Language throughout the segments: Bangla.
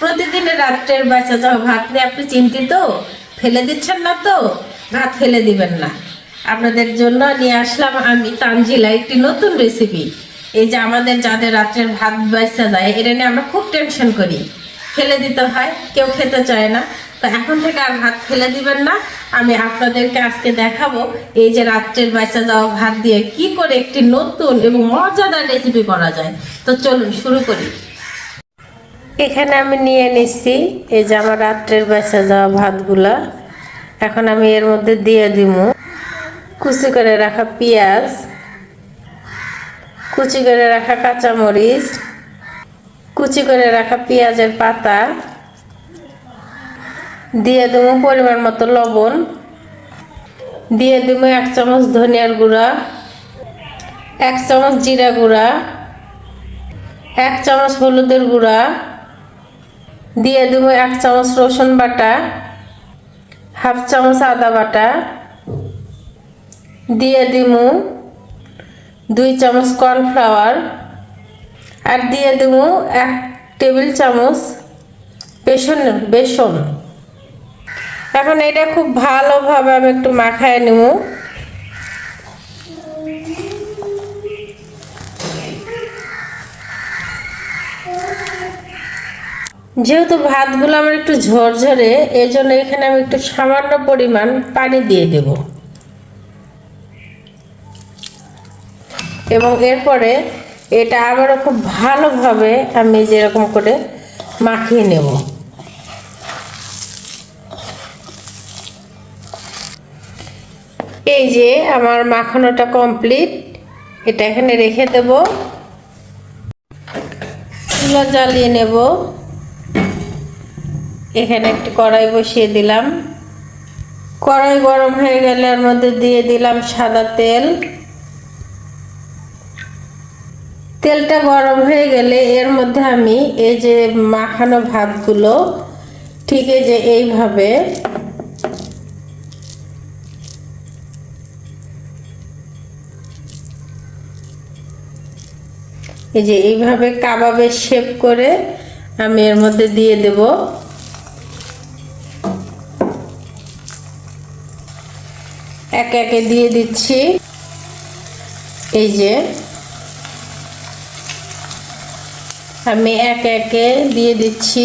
প্রতিদিনের রাত্রের বাচ্চা যাও, ভাত নিয়ে আপনি চিন্তিত? ফেলে দিচ্ছেন না তো? ভাত ফেলে দিবেন না। আপনাদের জন্য নিয়ে আসলাম আমি তানজিলা একটি নতুন রেসিপি এই যে আমাদের যাদের রাত্রের ভাত বাচ্চা যায়, এটা নিয়ে আমরা খুব টেনশন করি। ফেলে দিতে হয়, কেউ খেতে চায় না। তো এখন থেকে আর ভাত ফেলে দিবেন না। আমি আপনাদেরকে আজকে দেখাবো এই যে রাত্রের বাচ্চা যাওয়া ভাত দিয়ে কি করে একটি নতুন এবং মজাদার রেসিপি করা যায়। তো চলুন, শুরু করি। এখানে আমি নিয়ে নিচ্ছি এই যে আমার রাত্রের বাচ্চা যাওয়া ভাতগুলা। এখন আমি এর মধ্যে দিয়ে দিব কুচি করে রাখা পেঁয়াজ, কুচি করে রাখা কাঁচামরিচ, কুচি করে রাখা পেঁয়াজের পাতা। দিয়ে দেবো পরিমাণ মতো লবণ। দিয়ে দেবো এক চামচ ধনিয়ার গুঁড়া, এক চামচ জিরা গুঁড়া, এক চামচ হলুদের গুঁড়া দিয়ে দেবো এক চামচ রসুন বাটা, হাফ চামচ আদা বাটা, দিয়ে দিমু দুই চামচ কর্নফ্লাওয়ার আর দিয়ে দেবো এক টেবিল চামচ বেসন বেসন। এখন এটা খুব ভালোভাবে আমি একটু মাখায় নেব। যেহেতু ভাতগুলো আমার একটু ঝরঝরে এই জন্য এখানে আমি একটু সামান্য পরিমাণ পানি দিয়ে দেব। এবং এরপরে এটা আবারও খুব ভালোভাবে আমি যেরকম করে মাখিয়ে নেব। এই যে আমার মাখানোটা কমপ্লিট, এটা এখানে রেখে দেব। চুলা জ্বালিয়ে নেব। এখানে একটি কড়াই বসিয়ে দিলাম। কড়াই গরম হয়ে গেলে এর মধ্যে দিয়ে দিলাম সাদা তেল। তেলটা গরম হয়ে গেলে এর মধ্যে আমি এই যে মাখানো ভাতগুলো, ঠিক এই যে এইভাবে এই যে এইভাবে কাবাবের শেপ করে আমি এর মধ্যে দিয়ে দেব। একে একে দিয়ে দিচ্ছি। এই যে। আমি একে একে দিয়ে দিচ্ছি।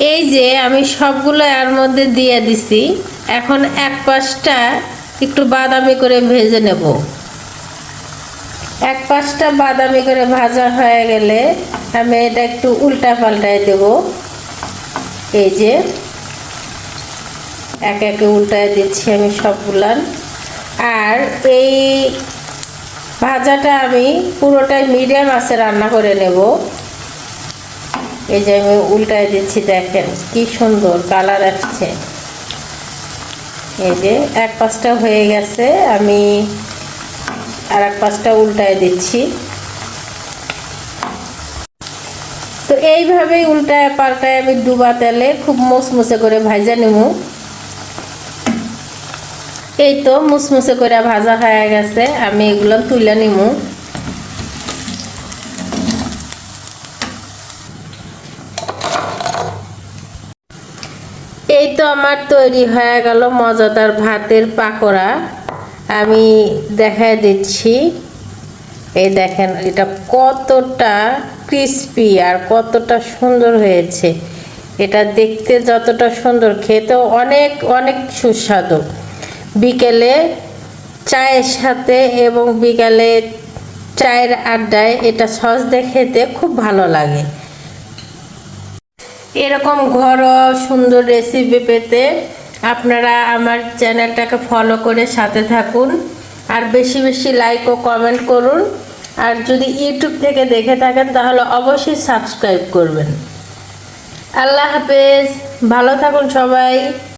এই যে আমি সবগুলো এর মধ্যে দিয়ে দিছি। এখন এক পাশটা একটু বাদামি করে ভেজে নেব। এক পাশটা বাদামি করে ভাজা হয়ে গেলে আমি এটা একটু উল্টা পাল্টায় দেব। এই যে। এক একে উল্টায় দিচ্ছি আমি সবগুলান আর এই ভাজাটা আমি পুরোটাই মিডিয়াম আছে রান্না করে নেব। এই যে আমি উল্টায় দিচ্ছি, দেখেন কি সুন্দর কালার আসছে। এই যে এক পাঁচটা হয়ে গেছে, আমি আর এক পাঁচটা উল্টায় দিচ্ছি। তো এইভাবেই উল্টায় পাল্টায় আমি ডুবা তেলে খুব মুসমুসে করে ভাজা নেব। এই তো মুসমুসে করে ভাজা হয়ে গেছে, আমি এগুলো তুলে নিব এই তো আমার তৈরি হয়ে গেল মজাদার ভাতের পাকোড়া। আমি দেখায় দিচ্ছি। এই দেখেন, এটা কতটা ক্রিস্পি আর কতটা সুন্দর হয়েছে। এটা দেখতে যতটা সুন্দর, খেতেও অনেক অনেক সুস্বাদু। বিকেলে চায়ের সাথে এবং বিকালে চায়ের আড্ডায় এটা সস দিয়ে খেতে খুব ভালো লাগে। এরকম ঘরোয়া সুন্দর রেসিপি পেতে আপনারা আমার চ্যানেলটাকে ফলো করে সাথে থাকুন আর বেশি বেশি লাইক ও কমেন্ট করুন। আর যদি ইউটিউব থেকে দেখে থাকেন তাহলে অবশ্যই সাবস্ক্রাইব করবেন। আল্লাহ হাফেজ, ভালো থাকুন সবাই।